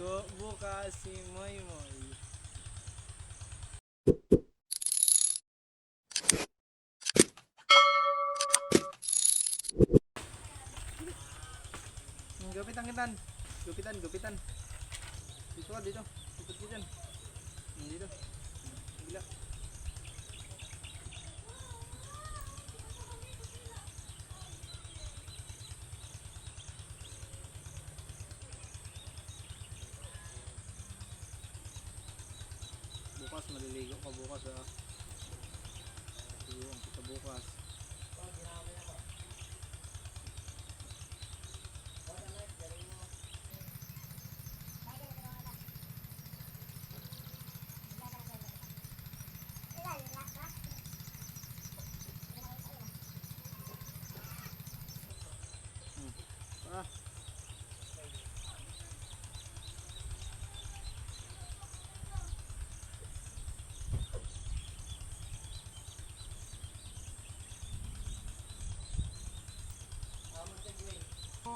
Go buka si Moi Moi. Gopitan, gopitan. Gopitan, gopitan. Dito, dito. Dito, dito. Dito. Bukas maliligo ka bukas ha. Tulungan kita bukas.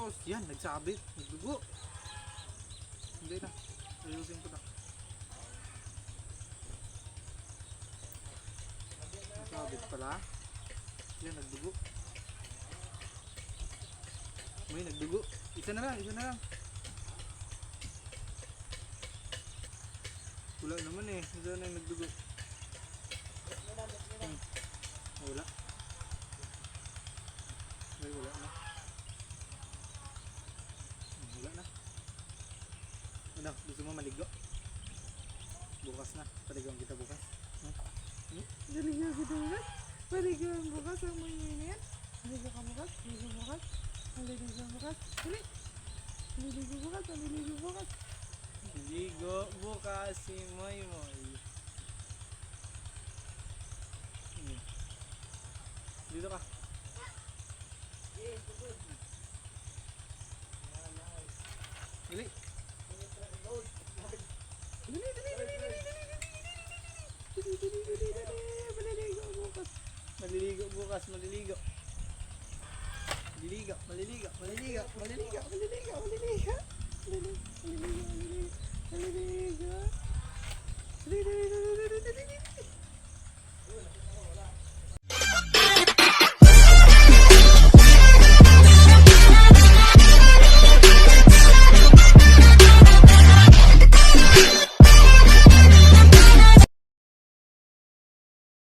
Oh, yan, nagsabit. Nagdugo. Hindi na. Ayusin ko na. Nagsabit pala. Yan, nagdugo. May nagdugo. Isa na lang, isa na lang. Wala naman eh. Isa na yung nagdugo. Hmm. Wala. Mo maligo? Bukas na. Paligawan kita bukas. Hmm? Hmm? Maligawan kita bukas? Maligawan bukas ang mga yun yan? Maligo ka bukas? Maligo bukas? Maligo ka bukas? Dali! Maligo bukas? Maligo bukas? Maligo bukas si Moy Moy. Hmm. Dito ka. Dali, maliligo bukas. Maliligo bukas, maliligo. Maliligo, maliligo, maliligo, maliligo, maliligo, maliligo. Maliligo, maliligo,